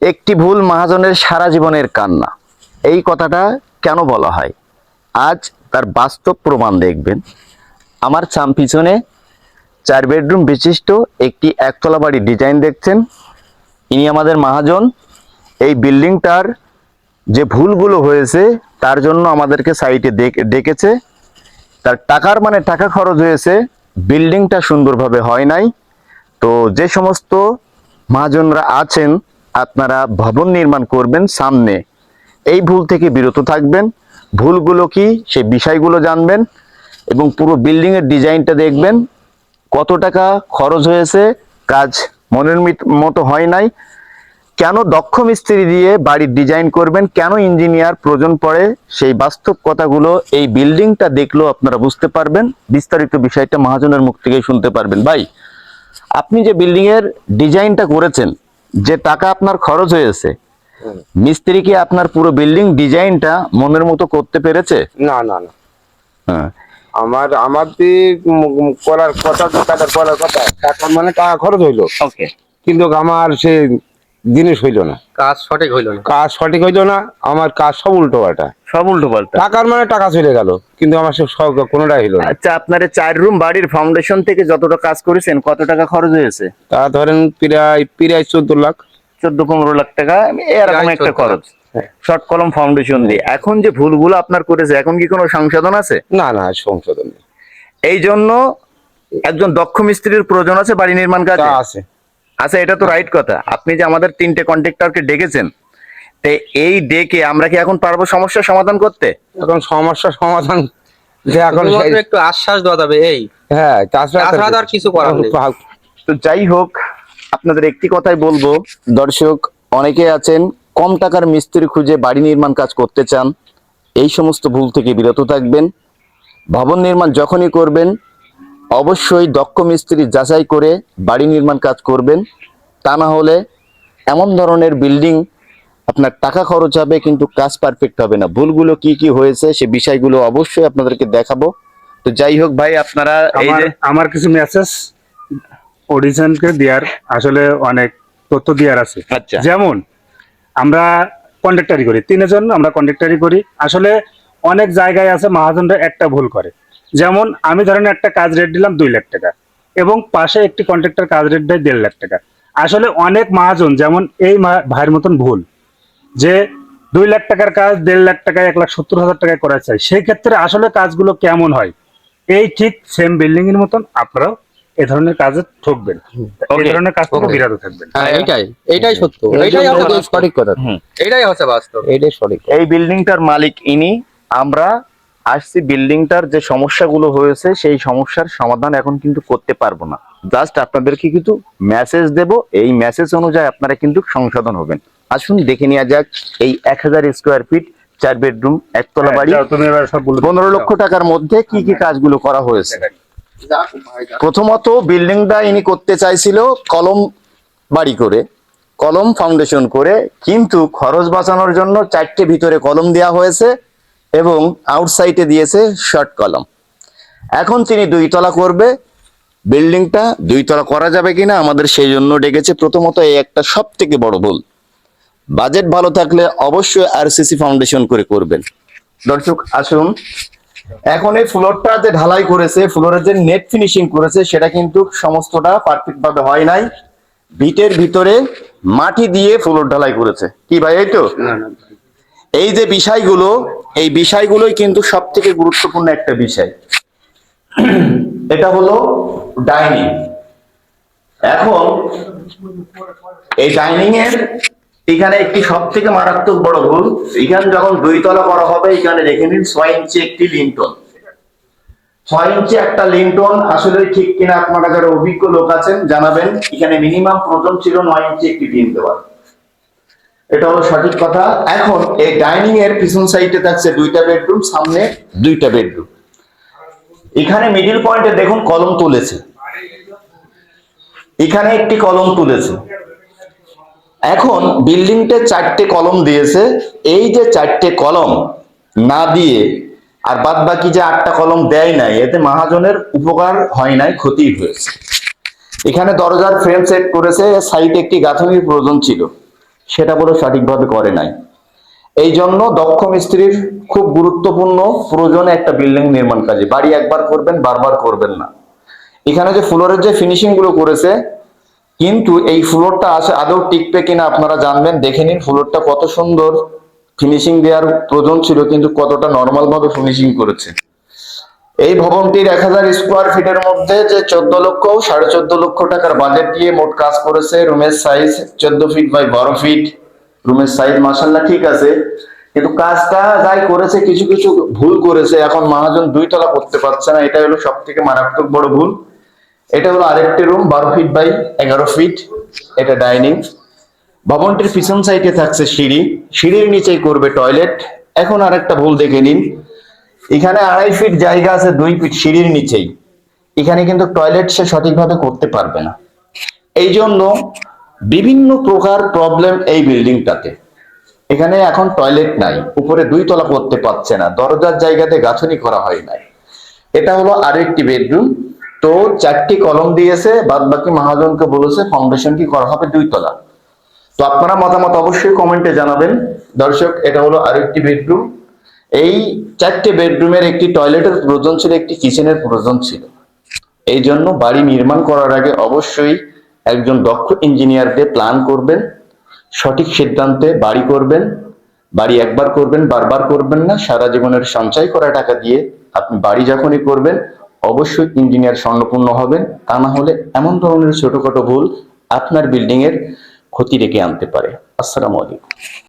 একটি ভুল মহাজনের সারা জীবনের কান্না। এই কথাটা কেন বলা হয়? আজ তার বাস্তব প্রমাণ দেখবেন। আমার চাম পিছনে চার বেডরুম বিশিষ্ট একটি একতলা বাড়ির ডিজাইন দেখছেন। ইনি আমাদের মহাজন। এই বিল্ডিংটার যে ভুলগুলো হয়েছে, তার জন্য আমাদেরকে সাইটে ডেকেছে। তার টাকার মানে টাকা খরচ হয়েছে। বিল্ডিংটা সুন্দরভাবে হয় নাই। তো যে সমস্ত মহাজনরা আছেন আপনারা ভবন নির্মাণ করবেন সামনে। এই ভুল থেকে বিরত থাকবেন। ভুলগুলো কি, সেই বিষয়গুলো জানবেন এবং পুরো বিল্ডিং এর ডিজাইনটা দেখবেন। কত টাকা খরচ হয়েছে, কাজ মনের মতো হয় নাই। কেন দক্ষ মিস্ত্রি দিয়ে বাড়ির ডিজাইন করবেন, কেন ইঞ্জিনিয়ার প্রয়োজন পড়ে, সেই বাস্তব কথাগুলো এই বিল্ডিংটা দেখলেও আপনারা বুঝতে পারবেন। বিস্তারিত বিষয়টা মহাজনের মুখ থেকে শুনতে পারবেন। ভাই, আপনি যে বিল্ডিং এর ডিজাইনটা করেছেন যে টাকা আপনার খরচ হয়েছে মিস্ত্রি কি আপনার পুরো বিল্ডিং ডিজাইনটা মনের মতো করতে পেরেছে? না না না। হ্যাঁ। আমার আমার করার কথা টাকার করার কথা টাকা মানে টাকা খরচ হইল। ওকে। কিন্তু আমার সে জিনিস হইল না। কাজ সঠিক হইল না। কাজ সঠিক হইল না আমার কাজ সব উল্টো পাল্টা সব উল্টো পাল্টা। টাকার মানে টাকা চলে গেল কিন্তু আমার সব কোনোটাই হইল না। আচ্ছা আপনার চার রুম বাড়ির ফাউন্ডেশন থেকে যতটা কাজ করেছেন কত টাকা খরচ হয়েছে? তা ধরেন প্রায় প্রায় চোদ্দ লাখ। চোদ্দ পনেরো লাখ টাকা এরকম একটা খরচ। শর্ট কলম ফাউন্ডেশন দিয়ে। এখন যে ভুলগুলো আপনার করেছে এখন কি কোনো সংশোধন আছে? না না সংশোধন নেই। এই জন্য একজন দক্ষ মিস্ত্রির প্রয়োজন আছে বাড়ি নির্মাণ কাজে? আছে। আচ্ছা এটা তো রাইট কথা। আপনি যে আমাদের তিনটে কন্ট্রাক্টরকে ডেকেছেন তে এই ডেকে আমরা কি এখন পারব সমস্যার সমাধান করতে? এখন সমস্যার সমাধান যে এখন একটু আশ্বাস দেওয়া যাবে এই। হ্যাঁ তাছাড়া আর কিছু করার নেই। তো যাই হোক আপনাদের একটি কথাই বলব। দর্শক অনেকে আছেন কম টাকার মিস্ত্রি খুঁজে বাড়ি নির্মাণ কাজ করতে চান। এই সমস্ত ভুল থেকে বিরত থাকবেন। ভবন নির্মাণ যখনই করবেন অবশ্যই দক্ষ মিস্ত্রি যাচাই করে বাড়ি নির্মাণ কাজ করবেন। তা না হলে এমন ধরনের বিল্ডিং আপনার টাকা খরচ হবে কিন্তু কাজ পারফেক্ট হবে না। ভুলগুলো কি কি হয়েছে সে বিষয়গুলো অবশ্যই আপনাদেরকে দেখাবো। তো যাই হোক ভাই আপনারা এই যে আমার কিছু মেসেজ অডিশনকে দেওয়ার আসলে অনেক তথ্য দেওয়ার আছে। আচ্ছা। যেমন আমরা কন্ডাক্টারি করি। তিনজন আমরা কন্ডাক্টারি করি। আসলে অনেক জায়গায় আছে মহাজনরা একটা ভুল করে। যেমন আমি ধরেন একটা কাজ রেট দিলাম দুই লাখ টাকা এবং পাশে একটি কন্ট্রাক্টর কাজ রেট দেয় দেড় লাখ টাকা। আসলে অনেক মহাজন যেমন এই ভাইয়ের মতন ভুল। যে দুই লাখ টাকার কাজ দেড় লাখ টাকায় এক লাখ সত্তর হাজার টাকায় করা চাই সেই ক্ষেত্রে আসলে কাজগুলো কেমন হয়? এই ঠিক সেম বিল্ডিং এর মতন আপনারাও এ ধরনের কাজে ঠকবেন। এই ধরনের কাজ থেকে বিরত থাকবেন। হ্যাঁ এইটাই এইটাই সত্য। এইটাই আমাদের সঠিক কথা। এইটাই হচ্ছে বাস্তব। এইটাই সঠিক। এই বিল্ডিংটার মালিক ইনি। আমরা আসছি বিল্ডিংটার যে সমস্যাগুলো হয়েছে সেই সমস্যার সমাধান এখন কিন্তু করতে পারব না। জাস্ট আপনাদেরকে কিন্তু মেসেজ দেব। এই মেসেজ অনুযায়ী আপনারা কিন্তু সংশোধন হবেন। আসুন দেখে নেওয়া যাক এই এক হাজার স্কোয়ার ফিট চার বেডরুম একতলা বাড়ি। এবার সব পনেরো লক্ষ টাকার মধ্যে কি কি কাজগুলো করা হয়েছে? প্রথমত বিল্ডিংটা ইনি করতে চাইছিল কলম বাড়ি করে কলম ফাউন্ডেশন করে কিন্তু খরচ বাঁচানোর জন্য চারটে ভিতরে কলম দেওয়া হয়েছে এবং আউটসাইডে দিয়েছে শর্ট কলম। এখন তিনি দুইতলা করবে। বিল্ডিংটা দুইতলা করা যাবে কিনা আমাদের সেই জন্য ডেকেছে। প্রথমত এই একটা সব থেকে বড় ভুল। বাজেট ভালো থাকলে অবশ্যই আরসিসি ফাউন্ডেশন করে করবেন। দর্শক আসুন। এখন এই ফ্লোরটা যে ঢালাই করেছে ফ্লোরের যে নেট ফিনিশিং করেছে সেটা কিন্তু সমস্তটা পারফেক্ট ভাবে হয় নাই। ভিটের ভিতরে মাটি দিয়ে ফ্লোর ঢালাই করেছে। কি ভাই এই তো? এই যে বিষয়গুলো এই বিষয়গুলোই কিন্তু সব থেকে গুরুত্বপূর্ণ একটা বিষয়। এটা হলো ডাইনিং এখন এই ডাইনিং এর এখানে একটি সব থেকে মারাত্মক বড় ভুল, এখানে যখন দুই তলা করা হবে, এখানে দেখে নিন ছয় ইঞ্চি একটি লিন্টন। ছয় ইঞ্চি একটা লিন্টন, আসলে ঠিক কিনা আপনারা যারা অভিজ্ঞ লোক আছেন, জানাবেন। এখানে মিনিমাম প্রয়োজন ছিল নয় ইঞ্চি একটি ডিম দেওয়ার। এটা হলো সঠিক কথা। এখন এই ডাইনিং এর পিছন সাইডে থাকছে দুইটা বেডরুম, সামনে দুইটা বেডরুম। এখানে মিডিল পয়েন্টে দেখুন কলম তুলেছে। এখানে একটি কলম তুলেছে। এখন বিল্ডিংতে চারটে কলম দিয়েছে। এই যে চারটে কলম না দিয়ে আর বাদ বাকি যে আটটা কলম দেয় নাই, এতে মহাজনের উপকার হয় নাই ক্ষতি হয়েছে। এখানে দরজার ফ্রেম সেট করেছে সাইডে একটি গাঁথনির প্রয়োজন ছিল। সেটা বলে সঠিকভাবে করে নাই। এই জন্য দক্ষ মিস্ত্রির খুব গুরুত্বপূর্ণ প্রয়োজনে একটা বিল্ডিং নির্মাণ কাজে। বাড়ি একবার করবেন, বারবার করবেন না। এখানে যে ফ্লোরের যে ফিনিশিংগুলো করেছে কিন্তু এই ফ্লোরটা আছে, আদৌ টিকবে কিনা আপনারা জানবেন, দেখে নিন ফ্লোরটা কত সুন্দর ফিনিশিং দেওয়ার প্রয়োজন ছিল, কিন্তু কতটা নর্মাল ভাবে ফিনিশিং করেছে। এই ভবনটির এক হাজার স্কোয়ার ফিটের মধ্যে যে চোদ্দ লক্ষ সাড়ে চোদ্দ লক্ষ টাকার বাজেট দিয়ে মোট কাজ করেছে, রুমের সাইজ চোদ্দ ফিট বাই বারো ফিট রুমের সাইজ মাসাল্লাহ ঠিক আছে। কিন্তু কাজটা যাই করেছে, কিছু কিছু ভুল করেছে, এখন মহাজন দুই তলা করতে পারছে না এটা হলো সব থেকে মারাত্মক বড় ভুল। এটা হলো আরেকটি রুম বারো ফিট বাই এগারো ফিট এটা ডাইনিং ভবনটির পিছন সাইডে থাকছে সিঁড়ি, সিঁড়ির নিচেই করবে টয়লেট এখন আরেকটা ভুল দেখে নিন। এখানে আড়াই ফিট জায়গা আছে, দুই ফিট সিঁড়ির নিচেই। এখানে কিন্তু টয়লেট সে সঠিকভাবে করতে পারবে না। এই জন্য বিভিন্ন প্রকার প্রবলেম এই বিল্ডিংটাতে এখানে এখন টয়লেট নাই, উপরে দুই তলা করতে পারছে না, দরজার জায়গাতে গাঁথনি করা হয় নাই। এটা হলো আরেকটি বেডরুম তো চারটি কলম দিয়েছে বাদ বাকি মহাজনকে বলেছে ফাউন্ডেশন কি করা হবে দুই তলা তো আপনারা মতামত অবশ্যই কমেন্টে জানাবেন। দর্শক, এটা হলো আরেকটি বেডরুম এই চারটে বেডরুমের একটি টয়লেটের প্রয়োজন ছিল, একটি কিচেনের প্রয়োজন ছিল। এই জন্য বাড়ি নির্মাণ করার আগে অবশ্যই একজন দক্ষ ইঞ্জিনিয়ার দিয়ে প্ল্যান করবেন, সঠিক সিদ্ধান্তে বাড়ি করবেন, বাড়ি একবার করবেন, বারবার করবেন না, সারা জীবনের সঞ্চয় করা টাকা দিয়ে আপনি বাড়ি যখনই করবেন অবশ্যই ইঞ্জিনিয়ার স্বর্ণপূর্ণ হবেন। তা না হলে এমন ধরনের ছোটখাটো ভুল আপনার বিল্ডিংয়ের ক্ষতি ডেকে আনতে পারে। আসসালামু আলাইকুম।